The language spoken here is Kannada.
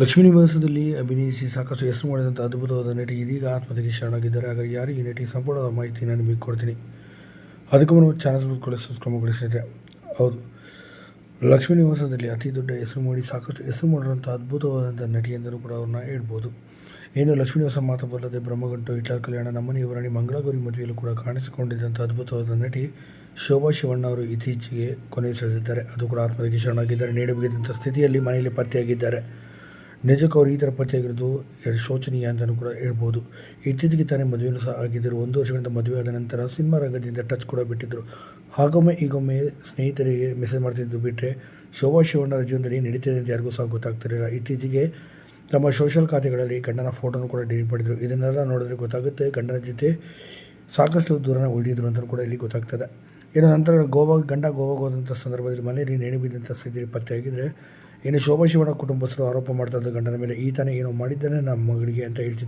ಲಕ್ಷ್ಮೀ ನಿವಾಸದಲ್ಲಿ ಅಭಿನಯಿಸಿ ಸಾಕಷ್ಟು ಹೆಸರು ಮಾಡಿದಂಥ ಅದ್ಭುತವಾದ ನಟಿ ಇದೀಗ ಆತ್ಮಹತ್ಯೆಗೆ ಶರಣಾಗಿದ್ದಾರೆ. ಹಾಗಾಗಿ ಯಾರು ಈ ನಟಿ ಸಂಪೂರ್ಣವಾದ ಮಾಹಿತಿ ನಾನು ನಿಮಗೆ ಕೊಡ್ತೀನಿ. ಅದಕ್ಕೂ ಮುನ್ನ ಚಾನಲ್ ಕೂಡ ಸಬ್ಸ್ಕ್ರೈಬ್ ಹೌದು. ಲಕ್ಷ್ಮೀ ನಿವಾಸದಲ್ಲಿ ಅತಿ ದೊಡ್ಡ ಹೆಸರು ಮಾಡಿ ಸಾಕಷ್ಟು ಹೆಸರು ಮಾಡಿರುವಂಥ ಅದ್ಭುತವಾದಂಥ ನಟಿ ಎಂದರೂ ಕೂಡ ಅವ್ರನ್ನ ಹೇಳ್ಬೋದು. ಏನು ಲಕ್ಷ್ಮೀ ನಿವಾಸ ಮಾತು ಬ್ರಹ್ಮಗಂಟು ಹಿಟ್ಲರ್ ಕಲ್ಯಾಣ ನಮ್ಮನೆ ಇವರಾಣಿ ಮಂಗಳಗೌರಿ ಮದುವೆಯಲ್ಲೂ ಕೂಡ ಕಾಣಿಸಿಕೊಂಡಿದ್ದಂಥ ಅದ್ಭುತವಾದ ನಟಿ ಶೋಭಾ ಶಿವಣ್ಣ ಅವರು ಇತ್ತೀಚೆಗೆ ಕೊನೆಯುಸಿರೆಳೆದಿದ್ದಾರೆ ಅದು ಕೂಡ ಆತ್ಮಹತ್ಯೆಗೆ ಶರಣಾಗಿದ್ದಾರೆ. ನೀಡಬೇಕಿದ್ದಂಥ ಸ್ಥಿತಿಯಲ್ಲಿ ಮನೆಯಲ್ಲಿ ಪತ್ತೆಯಾಗಿದ್ದಾರೆ. ನಿಜಕ್ಕೂ ಅವರು ಈ ಥರ ಪತ್ತೆಯಾಗಿರೋದು ಎರಡು ಶೋಚನೀಯ ಅಂತಲೂ ಕೂಡ ಹೇಳ್ಬೋದು. ಇತ್ತೀಚೆಗೆ ತಾನೇ ಮದುವೆಯೂ ಸಹ ಆಗಿದ್ದರು ಒಂದು ವರ್ಷಗಳಿಂದ ಮದುವೆ ಆದ ನಂತರ ಸಿನಿಮಾ ರಂಗದಿಂದ ಟಚ್ ಕೂಡ ಬಿಟ್ಟಿದ್ದರು ಹಾಗೊಮ್ಮೆ ಈಗೊಮ್ಮೆ ಸ್ನೇಹಿತರಿಗೆ ಮೆಸೇಜ್ ಮಾಡ್ತಿದ್ದು ಬಿಟ್ಟರೆ ಶೋಭಾ ಶಿವಣ್ಣರ ಜೀವನದಲ್ಲಿ ನಡೀತಿದೆ ಅಂತ ಯಾರಿಗೂ ಸಹ ಗೊತ್ತಾಗ್ತಿರಲಿಲ್ಲ. ಇತ್ತೀಚೆಗೆ ತಮ್ಮ ಸೋಷಿಯಲ್ ಖಾತೆಗಳಲ್ಲಿ ಗಂಡನ ಫೋಟೋನು ಕೂಡ ಡಿಲೀಟ್ ಮಾಡಿದರು. ಇದನ್ನೆಲ್ಲ ನೋಡಿದ್ರೆ ಗೊತ್ತಾಗುತ್ತೆ ಗಂಡನ ಜೊತೆ ಸಾಕಷ್ಟು ದೂರನ ಉಳಿದಿದ್ರು ಅಂತಲೂ ಕೂಡ ಇಲ್ಲಿ ಗೊತ್ತಾಗ್ತದೆ. ಇನ್ನು ನಂತರ ಗೋವಾ, ಗಂಡ ಗೋವಾಗೆ ಹೋದಂಥ ಸಂದರ್ಭದಲ್ಲಿ ಮನೆಯಲ್ಲಿ ನೆನೆ ಬಿದ್ದಂಥ ಸ್ಥಿತಿಯಲ್ಲಿ ಪತ್ತೆಯಾಗಿದ್ದರೆ ಇನ್ನು ಶೋಭಾ ಶಿವಣ್ಣ ಕುಟುಂಬಸ್ಥರು ಆರೋಪ ಮಾಡ್ತಾ ಇದ್ದ ಗಂಡನ ಮೇಲೆ ಈತನೇ ಏನೋ ಮಾಡಿದ್ದಾನೆ, ನಮ್ಮ ಮಗಳಿಗೆ ಅಂತ ಹೇಳ್ತಿದ್ರು